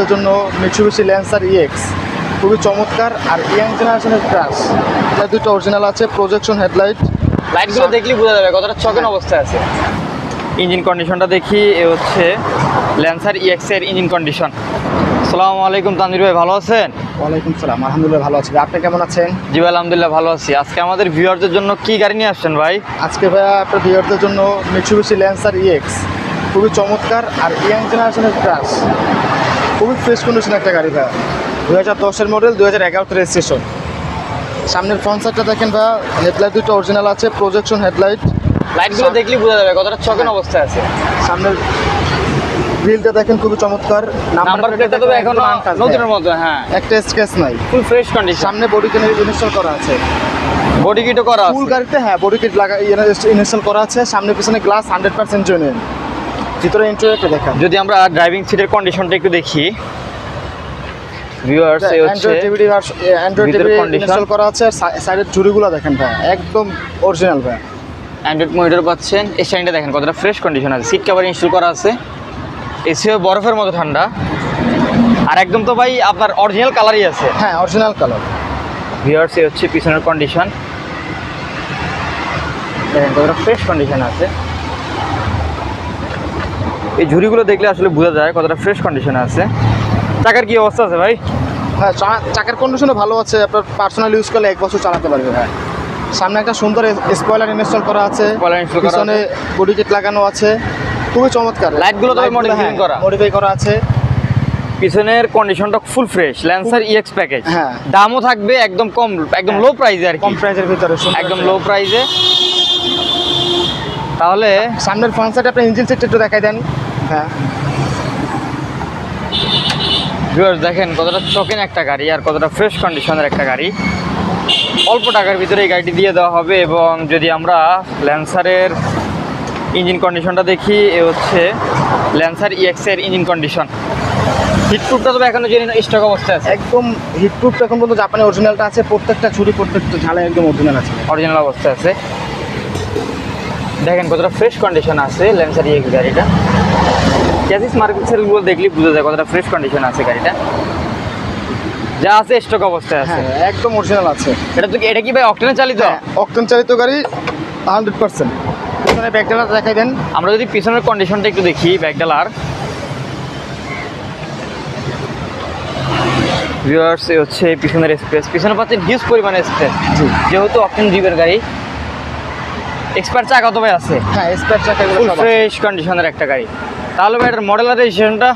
ভিউয়ারদের জন্য Mitsubishi Lancer EX খুবই চমৎকার আর ইয়াং জেনারেশনের ক্রাশ এটা দুটো অরিজিনাল আছে প্রজেকশন হেডলাইট লাইটগুলো দেখলেই বোঝা যাবে কতটা চকেন অবস্থায় আছে। ইঞ্জিন কন্ডিশনটা দেখি এ হচ্ছে ল্যান্সার ইএক্স এর ইঞ্জিন কন্ডিশন আসসালামু আলাইকুম তানজির ভাই ভালো আছেন? ওয়ালাইকুম সালাম আলহামদুলিল্লাহ ভালো আছি। আপনি কেমন আছেন? জি ভাই আলহামদুলিল্লাহ ভালো আছি। আজকে আমাদের ভিউয়ারদের জন্য কি গাড়ি নিয়ে আসছেন ভাই? আজকে ভাইয়া আপনার ভিউয়ারদের জন্য মিটসুবিশি ল্যান্সার ইএক্স খুবই চমৎকার আর ইয়াং জেনারেশনের ক্রাশ খুবই ফ্রেশ কন্ডিশন একটা গাড়ি ভাইয়া দু হাজার দশের মডেল দু হাজার এগারোতে রেজিস্ট্রেশন সামনের ফ্রন্ট সাইডটা দেখেন ভাইয়া হেডলাইট দুটো অরিজিনাল আছে প্রজেকশন হেডলাইট লাইটগুলো দেখলেই বোঝা যাবে কতটা চকেন অবস্থায় আছে। সামনের গ্রিলটা দেখেন খুবই চমৎকার। নাম্বার প্লেটটা তবে এখনও নতুনের মতো হ্যাঁ। একটা স্কেচ নাই। ফুল ফ্রেশ কন্ডিশন সামনে বডি কিনে ইনস্টল করা আছে। বডি কিটও করা আছে। ফুল গাড়িতে হ্যাঁ বডি কিট লাগা ইনস্টল করা আছে। সামনে পিছনে গ্লাস হান্ড্রেড পার্সেন্ট জেনুইন ভিতরে ইন্টারিয়রটা দেখেন। যদি আমরা ড্রাইভিং সিটের কন্ডিশনটা একটু দেখি ভিউয়ার্স এই হচ্ছে অ্যান্ড্রয়েড অ্যান্ড্রয়েড টিভি ইনস্টল করা আছে আর সাইডের ঝুড়িগুলো দেখেন ভাই একদম অরিজিনাল ভাই। অ্যান্ড্রয়েড মনিটর পাচ্ছেন এই স্ট্যান্ডটা দেখেন কতটা ফ্রেশ কন্ডিশন আছে। সিট কভার ইনস্টল করা আছে। এসিও বরফের মতো ঠান্ডা। আর একদম তো ভাই আপনার অরিজিনাল কালারই আছে। হ্যাঁ অরিজিনাল কালার ভিউয়ার্স এই হচ্ছে পিছনের কন্ডিশন দেখেন কতটা ফ্রেশ কন্ডিশন আছে। এই ঝুড়িগুলো দেখলে আসলে বোঝা যায় কতটা ফ্রেশ কন্ডিশন আছে। চাকার কি অবস্থা আছে ভাই? হ্যাঁ চাকার কন্ডিশনও ভালো আছে। আপনার পার্সোনাল ইউজ করলে এক বছর চালাতে পারবে ভাই। সামনে একটা সুন্দর স্পয়লার ইনস্টল করা আছে। পিছনে বডি কিট লাগানো আছে। খুবই চমৎকার। লাইটগুলো তো modifying করা। মডিফাই করা আছে। পিছনের কন্ডিশনটা full fresh Lancer EX package হ্যাঁ। দামও থাকবে একদম কম একদম লো প্রাইসে আর কি। কম প্রাইসের ভিতরে একদম লো প্রাইসে তাহলে সামনের ফ্রন্ট সাইডে আপনি ইঞ্জিন সেটটা একটু দেখাই দেন। হ্যাঁ। ভিউয়ার্স দেখেন কতটা চকেন একটা গাড়ি আর কতটা ফ্রেশ কন্ডিশনের একটা গাড়ি। অল্প টাকার ভিতরে এই গাড়িটি দিয়ে দেওয়া হবে এবং যদি আমরা ল্যান্সারের ইঞ্জিন কন্ডিশনটা দেখি এ হচ্ছে ল্যান্সার ইএক্স এর ইঞ্জিন কন্ডিশন হিটপ্রুফটা তবে এখনও জেনে স্টক অবস্থায় আছে। একদম হিটপ্রুফ এখন পর্যন্ত জাপানের অরিজিনালটা আছে প্রত্যেকটা ছুরি প্রত্যেকটা ঝালে একদম অরিজিনাল আছে। অরিজিনাল অবস্থায় আছে। দেখেন কতটা ফ্রেশ কন্ডিশন আছে ল্যান্সার ইএক্স গাড়িটা। ক্যাসিস মার্কেট সেলগুলো দেখলেই বোঝা যায় কতটা ফ্রেশ কন্ডিশন আছে গাড়িটা। যা আছে স্টক অবস্থায় আছে। হ্যাঁ একদম অরিজিনাল আছে। এটা তো এটা কি ভাই অকটেনে চালিত? অক্টেন চালিত গাড়ি হান্ড্রেড পার্সেন্ট পিছনে ব্যাকডালা দেখাই দেন। আমরা যদি পিছনের কন্ডিশনটা একটু দেখি ব্যাকডালার ভিউয়ার্স হচ্ছে পিছনের স্পেস পিছনে পাচ্ছেন হিউজ পরিমাণে স্পেস যেহেতু অকটেন জিপের গাড়ি এক্সপার্ট চাকা তো ভাই আছে? হ্যাঁ স্পেয়ার চাকা এগুলো ফ্রেশ কন্ডিশনের একটা গাড়ি। তাহলে ভাই এটার মডেল আর রেজিস্ট্রেশনটা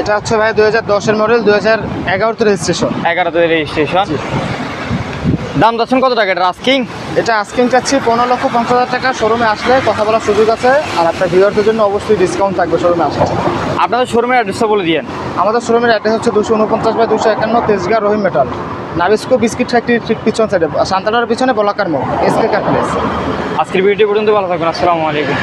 এটা হচ্ছে ভাই দুই হাজার দশের মডেল দুই হাজার এগারোতে রেজিস্ট্রেশন এগারোতে রেজিস্ট্রেশন। দাম যাচ্ছেন কত টাকা? এটা আস্কিং এটা আস্কিং চাচ্ছি পনেরো লক্ষ পঞ্চাশ হাজার টাকা। শোরুমে আসলে কথা বলার সুযোগ আছে। আর আপনার ভিউয়ারদের জন্য অবশ্যই ডিসকাউন্ট থাকবে শোরুমে আসলে আপনাদের শোরুমের অ্যাড্রেসটা বলে দিয়েন। আমাদের শোরুমের অ্যাড্রেস হচ্ছে দুশো উনপঞ্চাশ বাই দুশো একান্ন Tejgaon Rahim metal Nabisco biscuit factory ঠিক পিছন সাইডে সান্তানার পিছনে বলাকার মোড়, এসকে কার প্লেস আজকের ভিডিও পর্যন্ত ভালো থাকবেন, আসসালামু আলাইকুম।